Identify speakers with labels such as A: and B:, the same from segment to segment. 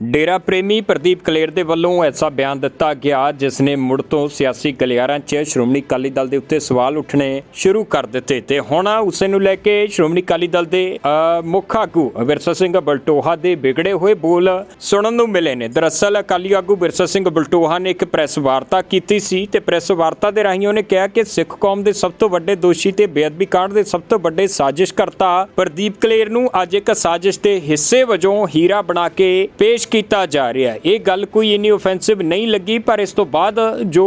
A: ਡੇਰਾ ਪ੍ਰੇਮੀ ਪ੍ਰਦੀਪ ਕਲੇਰ ਦੇ ਵੱਲੋਂ ਐਸਾ ਬਿਆਨ ਦਿੱਤਾ ਗਿਆ ਜਿਸ ਨੇ ਮੁੜ ਤੋਂ ਸਿਆਸੀ ਗਲਿਆਰਾਂ 'ਚ ਸ਼੍ਰੋਮਣੀ ਅਕਾਲੀ ਦਲ ਦੇ ਉੱਤੇ ਸਵਾਲ ਉੱਠਣੇ ਸ਼ੁਰੂ ਕਰ ਦਿੱਤੇ ਤੇ ਹੁਣ ਉਸੇ ਨੂੰ ਲੈ ਕੇ ਸ਼੍ਰੋਮਣੀ ਅਕਾਲੀ ਦਲ ਦੇ ਮੁੱਖ ਆਗੂ ਵਿਰਸਾ ਸਿੰਘ ਬਲਟੋਹਾ ਦੇ ਵਿਗੜੇ ਹੋਏ ਬੋਲ ਸੁਣਨ ਨੂੰ ਮਿਲੇ ਨੇ। ਦਰਅਸਲ ਅਕਾਲੀ ਆਗੂ ਵਿਰਸਾ ਸਿੰਘ ਬਲਟੋਹਾ ਨੇ ਇੱਕ ਪ੍ਰੈਸ ਵਾਰਤਾ ਕੀਤੀ ਸੀ ਤੇ ਪ੍ਰੈਸ ਵਾਰਤਾ ਦੇ ਰਾਹੀਂ ਉਹਨੇ ਕਿਹਾ ਕਿ ਸਿੱਖ ਕੌਮ ਦੇ ਸਭ ਤੋਂ ਵੱਡੇ ਦੋਸ਼ੀ ਤੇ ਬੇਅਦਬੀ ਕਾਂਡ ਦੇ ਸਭ ਤੋਂ ਵੱਡੇ ਸਾਜ਼ਿਸ਼ਕਰਤਾ ਪ੍ਰਦੀਪ ਕਲੇਰ ਨੂੰ ਅੱਜ ਇੱਕ ਸਾਜ਼ਿਸ਼ ਦੇ ਹਿੱਸੇ ਵਜੋਂ ਹੀਰਾ ਬਣਾ ਕੇ ਪੇਸ਼ ਕੀਤਾ ਜਾ ਰਿਹਾ ਹੈ। ਇਹ ਗੱਲ ਕੋਈ ਇੰਨੀ ਆਫੈਂਸਿਵ ਨਹੀਂ ਲੱਗੀ, ਪਰ ਇਸ ਤੋਂ ਬਾਅਦ ਜੋ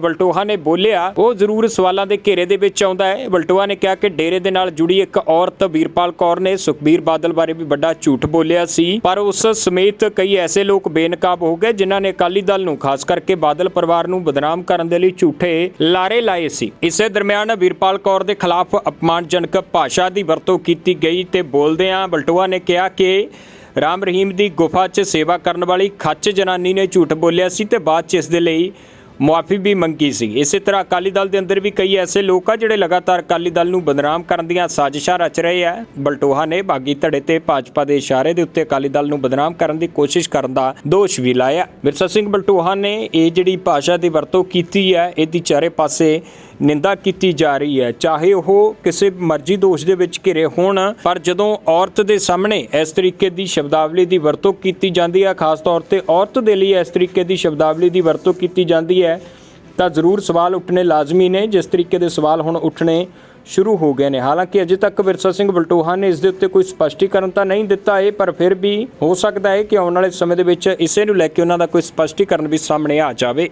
A: ਬਲਟੋਹਾ ਨੇ ਬੋਲਿਆ, ਉਹ ਜ਼ਰੂਰ ਸਵਾਲਾਂ ਦੇ ਘੇਰੇ ਦੇ ਵਿੱਚ ਆਉਂਦਾ ਹੈ। ਬਲਟੋਹਾ ਨੇ ਕਿਹਾ ਕਿ ਡੇਰੇ ਦੇ ਨਾਲ ਜੁੜੀ ਇੱਕ ਔਰਤ ਵੀਰਪਾਲ ਕੌਰ ਨੇ ਸੁਖਬੀਰ ਬਾਦਲ ਬਾਰੇ ਵੀ ਵੱਡਾ ਝੂਠ ਬੋਲਿਆ ਸੀ। ਪਰ ਉਸ ਸਮੇਤ ਕਈ ਐਸੇ ਲੋਕ ਬੇਨਕਾਬ ਹੋ ਗਏ, ਜਿਨ੍ਹਾਂ ਨੇ ਅਕਾਲੀ ਦਲ ਨੂੰ, ਖਾਸ ਕਰਕੇ ਬਾਦਲ ਪਰਿਵਾਰ ਨੂੰ ਬਦਨਾਮ ਕਰਨ ਦੇ ਲਈ ਝੂਠੇ ਲਾਰੇ ਲਾਏ ਸੀ। ਇਸੇ ਦਰਮਿਆਨ ਵੀਰਪਾਲ ਕੌਰ ਦੇ ਖਿਲਾਫ ਅਪਮਾਨਜਨਕ ਭਾਸ਼ਾ ਦੀ ਵਰਤੋਂ ਕੀਤੀ ਗਈ ਤੇ ਬੋਲਦਿਆਂ ਬਲਟੋਹਾ ਨੇ ਕਿਹਾ ਕਿ ਰਾਮ ਰਹੀਮ ਦੀ ਗੁਫਾ 'ਚ ਸੇਵਾ ਕਰਨ ਵਾਲੀ ਖੱਚ ਜਨਾਨੀ ਨੇ ਝੂਠ ਬੋਲਿਆ ਸੀ ਤੇ ਬਾਅਦ 'ਚ ਇਸ ਦੇ ਲਈ ਮੁਆਫੀ ਵੀ ਮੰਗੀ ਸੀ। ਇਸੇ ਤਰ੍ਹਾਂ ਅਕਾਲੀ ਦਲ ਦੇ ਅੰਦਰ ਵੀ ਕਈ ਐਸੇ ਲੋਕ ਆ ਜਿਹੜੇ ਲਗਾਤਾਰ ਅਕਾਲੀ ਦਲ ਨੂੰ ਬਦਨਾਮ ਕਰਨ ਦੀਆਂ ਸਾਜ਼ਿਸ਼ਾਂ ਰਚ ਰਹੇ ਆ। ਬਲਟੋਹਾ ਨੇ ਬਾਗੀ ਧੜੇ ਤੇ ਭਾਜਪਾ ਦੇ ਇਸ਼ਾਰੇ ਦੇ ਉੱਤੇ ਅਕਾਲੀ ਦਲ ਨੂੰ ਬਦਨਾਮ ਕਰਨ ਦੀ ਕੋਸ਼ਿਸ਼ ਕਰਨ ਦਾ ਦੋਸ਼ ਵੀ ਲਾਇਆ। ਵਿਰਸਾ ਸਿੰਘ ਬਲਟੋਹਾ ਨੇ ਇਹ ਜਿਹੜੀ ਭਾਸ਼ਾ ਦੀ ਵਰਤੋਂ ਕੀਤੀ ਹੈ ਇਹਦੀ ਚਾਰੇ ਪਾਸੇ ਨਿੰਦਾ ਕੀਤੀ ਜਾ ਰਹੀ ਹੈ। ਚਾਹੇ ਉਹ ਕਿਸੇ ਮਰਜ਼ੀ ਦੋਸ਼ ਦੇ ਵਿੱਚ ਘਿਰੇ ਹੋਣ, ਪਰ ਜਦੋਂ ਔਰਤ ਦੇ ਸਾਹਮਣੇ ਇਸ ਤਰੀਕੇ ਦੀ ਸ਼ਬਦਾਵਲੀ ਦੀ ਵਰਤੋਂ ਕੀਤੀ ਜਾਂਦੀ ਹੈ, ਖਾਸ ਤੌਰ ਤੇ ਔਰਤ ਦੇ ਲਈ ਇਸ ਤਰੀਕੇ ਦੀ ਸ਼ਬਦਾਵਲੀ ਦੀ ਵਰਤੋਂ ਕੀਤੀ ਜਾਂਦੀ ਹੈ, ਤਾਂ ਜ਼ਰੂਰ ਸਵਾਲ ਉੱਠਣੇ ਲਾਜ਼ਮੀ ਨੇ, ਜਿਸ ਤਰੀਕੇ ਦੇ ਸਵਾਲ ਹੁਣ ਉੱਠਣੇ ਸ਼ੁਰੂ ਹੋ ਗਏ ਨੇ। ਹਾਲਾਂਕਿ ਅਜੇ ਤੱਕ ਵਿਰਸਾ ਸਿੰਘ ਬਲਟੋਹਾ ਨੇ ਇਸ ਦੇ ਉੱਤੇ ਕੋਈ ਸਪਸ਼ਟੀਕਰਨ ਤਾਂ ਨਹੀਂ ਦਿੱਤਾ ਹੈ ਪਰ ਫਿਰ ਵੀ ਹੋ ਸਕਦਾ ਹੈ ਕਿ ਆਉਣ ਵਾਲੇ ਸਮੇਂ ਦੇ ਵਿੱਚ ਇਸੇ ਨੂੰ ਲੈ ਕੇ ਉਹਨਾਂ ਦਾ ਕੋਈ ਸਪਸ਼ਟੀਕਰਨ ਵੀ ਸਾਹਮਣੇ ਆ ਜਾਵੇ।